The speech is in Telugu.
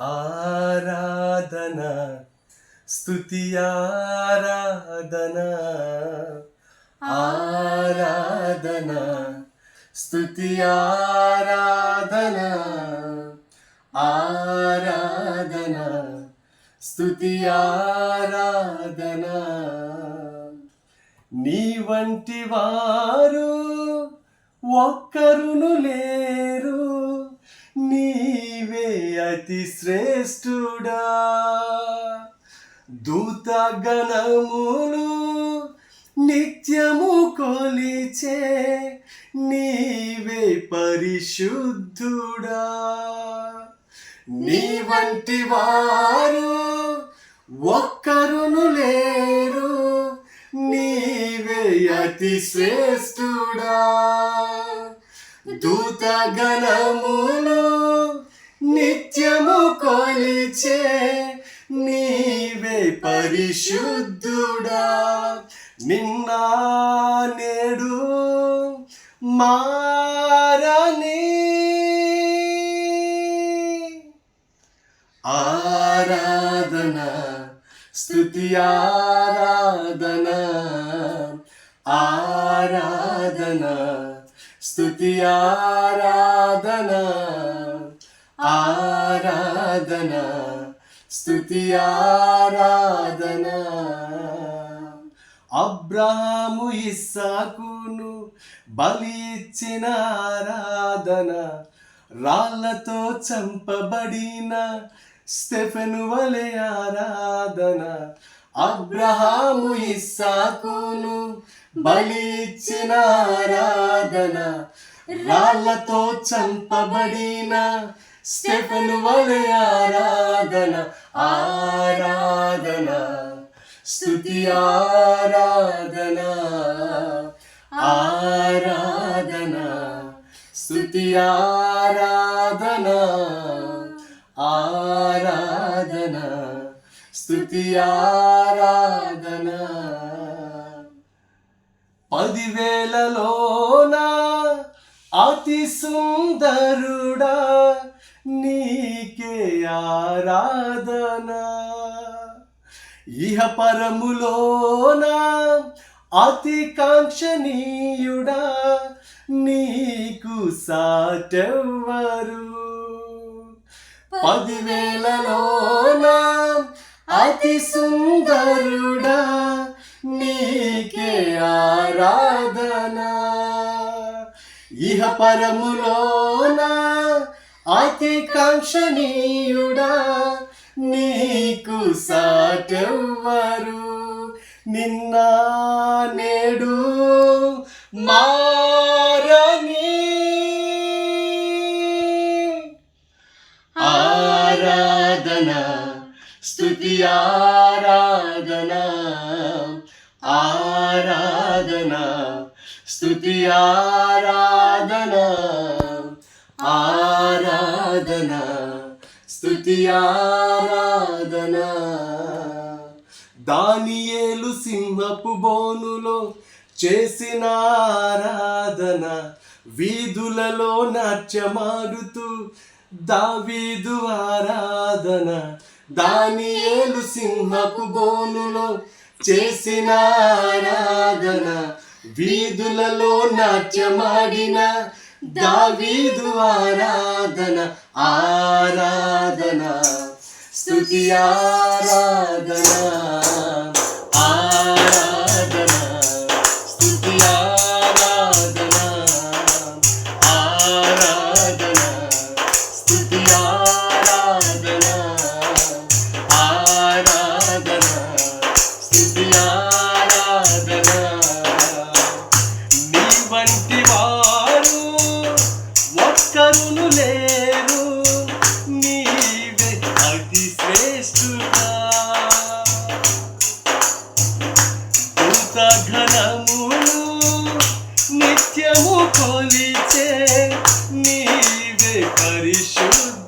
ఆరాధన స్థుతి ఆరాధన. ఆరాధన స్తుతి ఆరాధన. ఆరాధన స్తుతి ఆరాధన. నీ వంటి వారు ఒక్కరును లేరు. నీవే అతి శ్రేష్ఠుడా. దూత గణములు నిత్యము కొలిచే నీవే పరిశుద్ధుడా. నీ వంటి వారు ఒక్కరును లేరు నీవే అతి శ్రేష్ఠుడా. దూతగణములు నిత్యము కొలిచే నీవే పరిశుద్ధుడా. నిన్న నేడు మారని ఆరాధన స్థుతి ఆరాధన ఆరాధన స్తుతి ఆరాధన ఆరాధన స్తుతి ఆరాధన. అబ్రహాము ఇస్సాకును బలి ఇచ్చిన ఆరాధన రాళ్ళతో చంపబడిన స్టెఫెను వలె ఆరాధన. అబ్రహాము ఇస్సాకును బలిచ్చిన ఆరాధన. రాళ్ళతో చంపబడిన స్టెఫెన్ వలె ఆరాధన ఆరాధన. స్థుతి ఆరాధన ఆరాధన. స్థుతి ఆరాధన ఆరాధన. స్థుతి ఆరాధన. పదివేలలోన అతి సుందరుడా నీకే ఆరాధన. ఇహ పరములోన అతి కాంక్షణీయుడా నీకు సాటెవ్వరు. పదివేలలోన అతి సుందరుడా నీకే ఆరాధన. ఇహ పరములోన అతి కాంక్షణీయుడా నీకు సాటెవ్వరు. నిన్న నేడు మారని. ఆరాధన స్తుతి ఆరాధనా. ఆరాధన స్తుతి ఆరాధన ఆరాధన స్తుతి ఆరాధన. దానియేలు సింహపు బోనులో చేసిన ఆరాధన వీధులలో నాట్యమాడుతూ దావీదు ఆరాధన. దానియేలు సింహపు బోనులో చేసిన ఆరాధన వీధులలో నాట్యమాడిన దావీదు ఆరాధన ఆరాధన స్తుతి ఆరాధన. నిత్యము కొలిచే నీవే పరిశుద్ధ